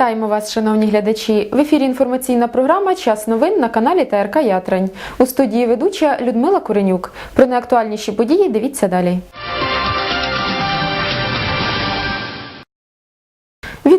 Вітаємо вас, шановні глядачі. В ефірі інформаційна програма Час новин на каналі ТРК Ятрань. У студії ведуча Людмила Куренюк. Про найактуальніші події дивіться далі.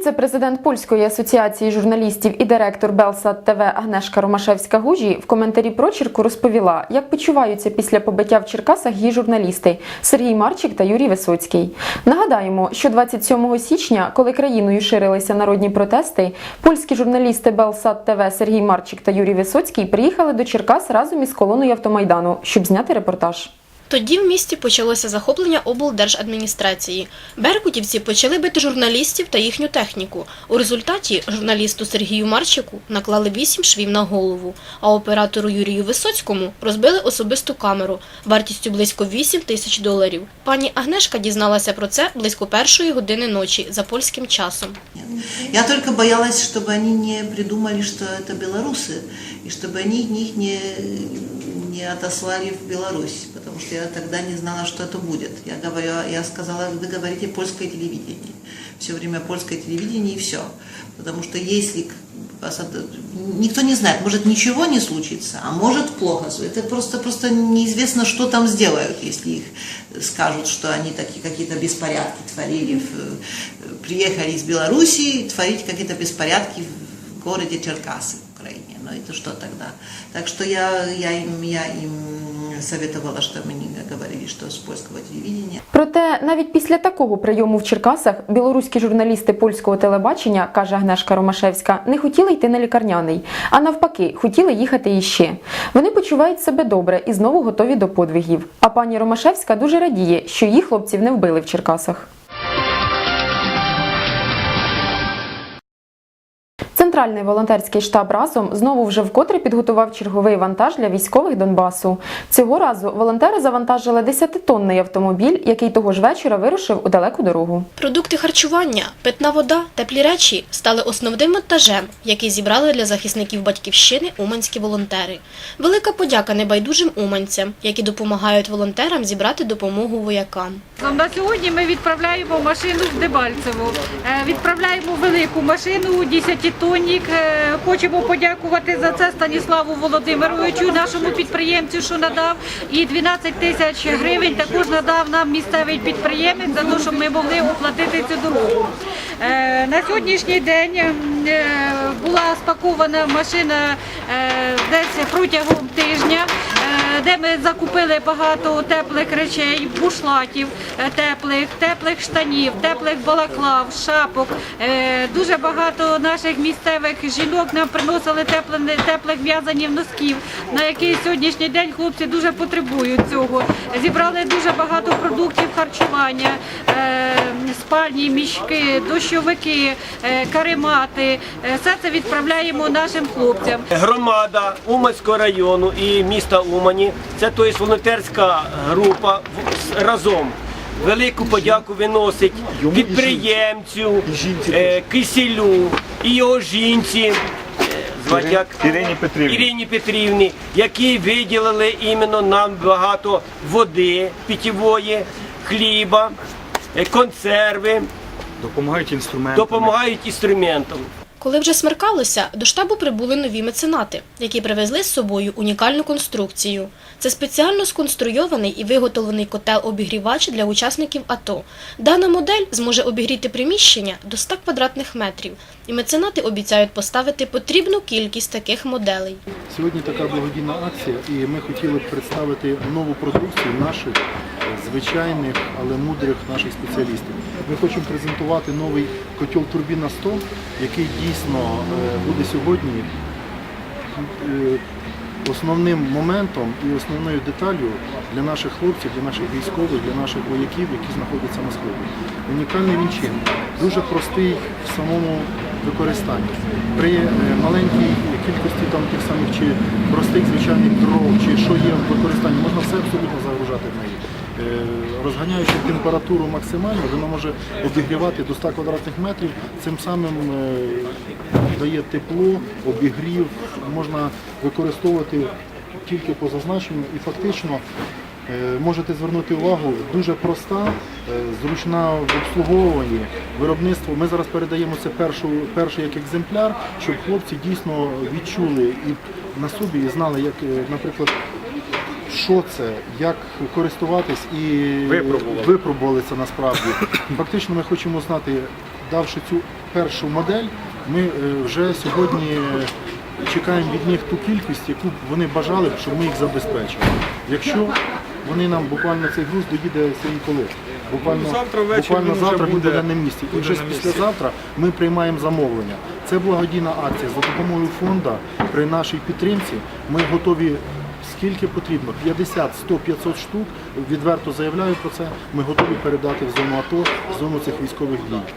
Віце-президент Польської асоціації журналістів і директор Белсат ТВ Агнешка Ромашевська Гужі в коментарі прочірку розповіла, як почуваються після побиття в Черкасах її журналісти Сергій Марчик та Юрій Висоцький. Нагадаємо, що 27 січня, коли країною ширилися народні протести, польські журналісти Белсат ТВ Сергій Марчик та Юрій Висоцький приїхали до Черкас разом із колоною автомайдану, щоб зняти репортаж. Тоді в місті почалося захоплення облдержадміністрації. Беркутівці почали бити журналістів та їхню техніку. У результаті журналісту Сергію Марчику наклали вісім швів на голову, а оператору Юрію Висоцькому розбили особисту камеру вартістю близько 8 тисяч доларів. Пані Агнешка дізналася про це близько першої години ночі за польським часом. Я только боялась, чтобы они не придумали, что это белорусы, и чтобы они их не, не отослали в Беларусь, потому что я тогда не знала, что это будет. Я, говорю, я сказала, вы говорите польское телевидение. Все время польское телевидение и все. Потому что если вас никто не знает, может ничего не случится, а может плохо. Это просто, просто неизвестно, что там сделают, если их скажут, что они такие какие-то беспорядки творили, в- приехали из Белоруссии творить какие-то беспорядки в городе Черкасы. Ну это что тогда? Так что я, я, им, я им советовала, чтобы они говорили, что с польского телевидения. Проте навіть після такого прийому в Черкасах білоруські журналісти польського телебачення, каже Агнешка Ромашевська, не хотіли йти на лікарняний, а навпаки, хотіли їхати іще. Вони почувають себе добре і знову готові до подвигів. А пані Ромашевська дуже радіє, що її хлопців не вбили в Черкасах. Центральний волонтерський штаб разом знову вже вкотре підготував черговий вантаж для військових Донбасу. Цього разу волонтери завантажили 10-тонний автомобіль, який того ж вечора вирушив у далеку дорогу. Продукти харчування, питна вода, теплі речі стали основним вантажем, який зібрали для захисників батьківщини уманські волонтери. Велика подяка небайдужим уманцям, які допомагають волонтерам зібрати допомогу воякам. На сьогодні ми відправляємо машину в Дебальцево. Е, Відправляємо велику машину, 10-тонник. Е, Хочемо подякувати за це Станіславу Володимировичу, нашому підприємцю, що надав. І 12 тисяч гривень також надав нам місцевий підприємець за те, щоб ми могли оплатити цю дорогу. Е, На сьогоднішній день е, була спакована машина десь протягом тижня. Де ми закупили багато теплих речей, бушлатів е, теплих, теплих штанів, теплих балаклав, шапок. Е, Дуже багато наших місцевих жінок нам приносили теплих в'язанів носків, на який сьогоднішній день хлопці дуже потребують цього. Зібрали дуже багато продуктів харчування, е, спальні мішки, дощовики, каремати. Все це відправляємо нашим хлопцям. Громада Уманського району і міста Умані, це тобто волонтерська група разом. Велику подяку виносить підприємцю, е, кисілю і його жінці, е, як? Ірині Петрівні. Ірині Петрівні, які виділили іменно нам багато води питьової, хліба, е, консерви, Допомагають інструментами. допомагають інструментам. Коли вже смеркалося, до штабу прибули нові меценати, які привезли з собою унікальну конструкцію. Це спеціально сконструйований і виготовлений котел-обігрівач для учасників АТО. Дана модель зможе обігріти приміщення до 100 квадратних метрів, і меценати обіцяють поставити потрібну кількість таких моделей. Сьогодні така благодійна акція, і ми хотіли б представити нову продукцію наших звичайних, але мудрих наших спеціалістів. Ми хочемо презентувати новий котел Турбіна 100, який дійсно е, буде сьогодні е, основним моментом і основною деталлю для наших хлопців, для наших військових, для наших вояків, які знаходяться на сході. Унікальний він чим, дуже простий в самому використанні. При е, маленькій кількості там тих самих чи простих звичайних дров, чи що є в використанні, можна все абсолютно загружати в неї. Е, Розганяючи температуру максимально, воно може обігрівати до 100 квадратних метрів, цим самим е, дає тепло, обігрів, можна використовувати тільки по зазначенню і фактично е, можете звернути увагу, дуже проста, зручна в обслуговуванні, виробництво. Ми зараз передаємо це першу, перший як екземпляр, щоб хлопці дійсно відчули і на собі і знали, як, наприклад, що це, як користуватись і Випробували. випробували це насправді. Фактично ми хочемо знати, давши цю першу модель, ми е, вже сьогодні чекаємо від них ту кількість, яку б вони бажали, б, щоб ми їх забезпечили. Якщо вони нам буквально цей груз доїде сьогодні коли? Буквально Ну, завтра ввечері буквально він вже завтра він буде- буде на місці. І буде вже на місці. післязавтра ми приймаємо замовлення. Це благодійна акція. За допомогою фонду при нашій підтримці ми готові скільки потрібно 50, 100, 500 штук. Відверто заявляю про це. Ми готові передати в зону АТО, в зону цих військових дій.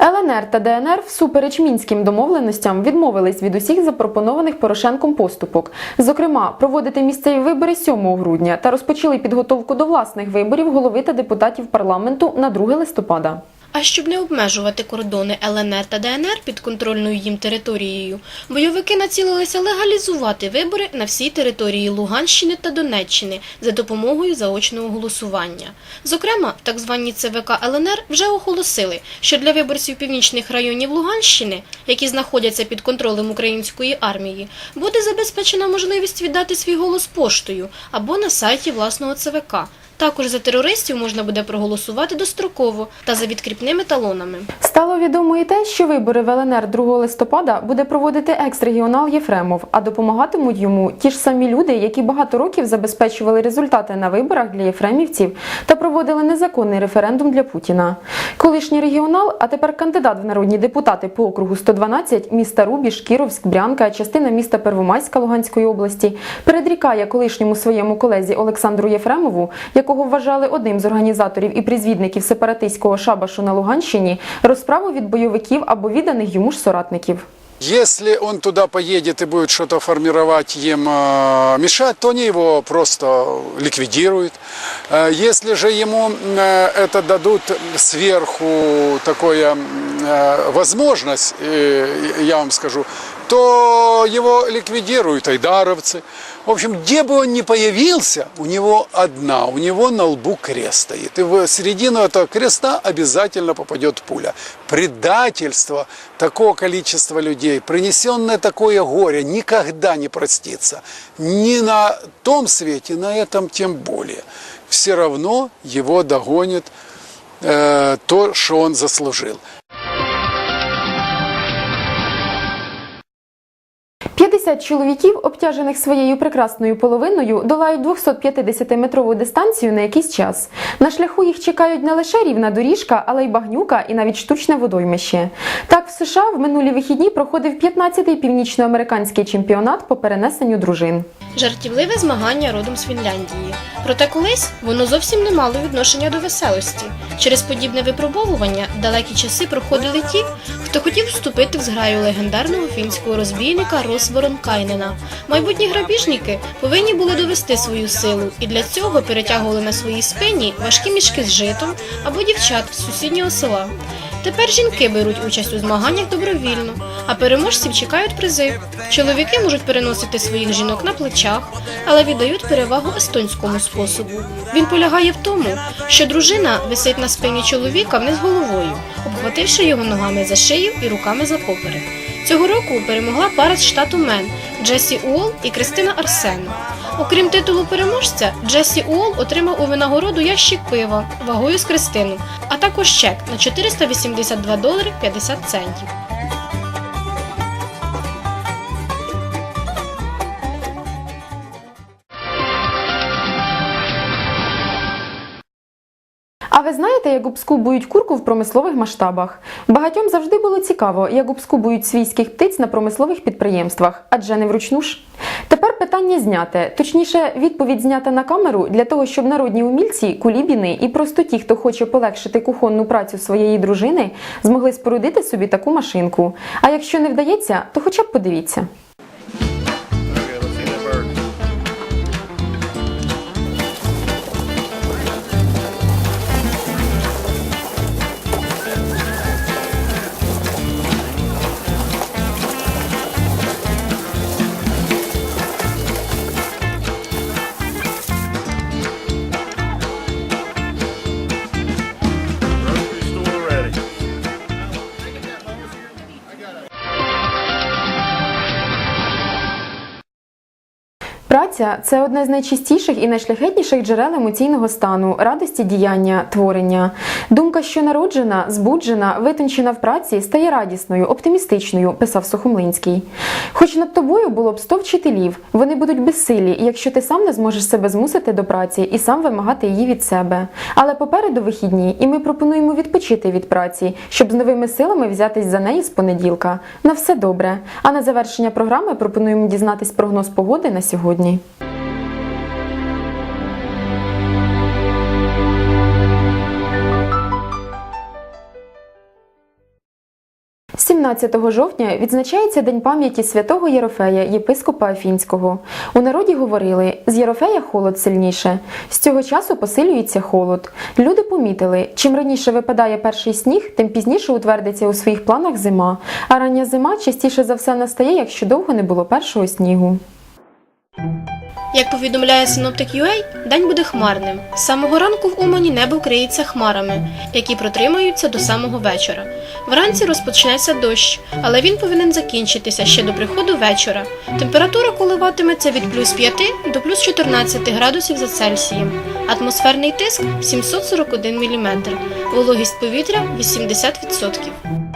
ЛНР та ДНР всупереч мінським домовленостям відмовились від усіх запропонованих Порошенком поступок. Зокрема, проводити місцеві вибори 7 грудня та розпочали підготовку до власних виборів голови та депутатів парламенту на 2 листопада. А щоб не обмежувати кордони ЛНР та ДНР підконтрольною їм територією, бойовики націлилися легалізувати вибори на всій території Луганщини та Донеччини за допомогою заочного голосування. Зокрема, так званій ЦВК ЛНР вже оголосили, що для виборців північних районів Луганщини, які знаходяться під контролем української армії, буде забезпечена можливість віддати свій голос поштою або на сайті власного ЦВК. Також за терористів можна буде проголосувати достроково та за відкріпними талонами. Стало відомо і те, що вибори в ЛНР 2 листопада буде проводити екс-регіонал Єфремов, а допомагатимуть йому ті ж самі люди, які багато років забезпечували результати на виборах для єфремівців та проводили незаконний референдум для Путіна. Колишній регіонал, а тепер кандидат в народні депутати по округу 112 міста Рубіж, Кіровськ, Брянка, частина міста Первомайська Луганської області, передрікає колишньому своєму колезі Олександру Єфремову, якого вважали одним з організаторів і призвідників сепаратистського шабашу на Луганщині, розправу від бойовиків або відданих йому ж соратників. Если он туда поедет и будет что-то формировать им э, мешать, то они его просто ликвидируют. Э, Если же ему э, это дадут сверху такое э, возможность, э, я вам скажу, то его ликвидируют айдаровцы. В общем, где бы он ни появился, у него одна, у него на лбу крест стоит. И в середину этого креста обязательно попадет пуля. Предательство такого количества людей, принесенное такое горе, никогда не простится. Ни на том свете, на этом тем более. Все равно его догонит э, то, что он заслужил. 50 чоловіків, обтяжених своєю прекрасною половиною, долають 250-метрову дистанцію на якийсь час. На шляху їх чекають не лише рівна доріжка, але й багнюка і навіть штучне водоймище. Так, в США в минулі вихідні проходив 15-й північноамериканський чемпіонат по перенесенню дружин. Жартівливе змагання родом з Фінляндії. Проте колись воно зовсім не мало відношення до веселості. Через подібне випробовування далекі часи проходили ті, хто хотів вступити в зграю легендарного фінського розбійника Росворон Кайнена. Майбутні грабіжники повинні були довести свою силу і для цього перетягували на своїй спині важкі мішки з житом або дівчат з сусіднього села. Тепер жінки беруть участь у змаганнях добровільно, а переможців чекають призи. Чоловіки можуть переносити своїх жінок на плечах, але віддають перевагу естонському способу. Він полягає в тому, що дружина висить на спині чоловіка вниз головою, обхвативши його ногами за шию і руками за поперек. Цього року перемогла пара з штату Мен Джесі Уол і Кристина Арсену. Окрім титулу переможця, Джесі Уол отримав у винагороду ящик пива вагою з Кристину, а також чек на 482 долари 50 центів. А ви знаєте, як обскубують курку в промислових масштабах? Багатьом завжди було цікаво, як обскубують свійських птиць на промислових підприємствах, адже не вручну ж. Питання зняте, точніше, відповідь знята на камеру для того, щоб народні умільці, кулібіни і просто ті, хто хоче полегшити кухонну працю своєї дружини, змогли спорудити собі таку машинку. А якщо не вдається, то хоча б подивіться. Праця це одне з найчистіших і найшляхетніших джерел емоційного стану, радості діяння, творення. Думка, що народжена, збуджена, витончена в праці, стає радісною, оптимістичною, писав Сухомлинський. Хоч над тобою було б 100 вчителів, вони будуть безсилі, якщо ти сам не зможеш себе змусити до праці і сам вимагати її від себе. Але попереду вихідні, і ми пропонуємо відпочити від праці, щоб з новими силами взятись за неї з понеділка. На все добре. А на завершення програми пропонуємо дізнатись прогноз погоди на сьогодні. 17 жовтня відзначається День пам'яті святого Єрофея, єпископа Афінського. У народі говорили: з Єрофея холод сильніше. З цього часу посилюється холод. Люди помітили, чим раніше випадає перший сніг, тим пізніше утвердиться у своїх планах зима. А рання зима частіше за все настає, якщо довго не було першого снігу. Як повідомляє синоптик UA, день буде хмарним. З самого ранку в Умані небо вкриється хмарами, які протримаються до самого вечора. Вранці розпочнеться дощ, але він повинен закінчитися ще до приходу вечора. Температура коливатиметься від плюс 5 до плюс 14 градусів за Цельсієм. Атмосферний тиск 741 мм, вологість повітря 80%.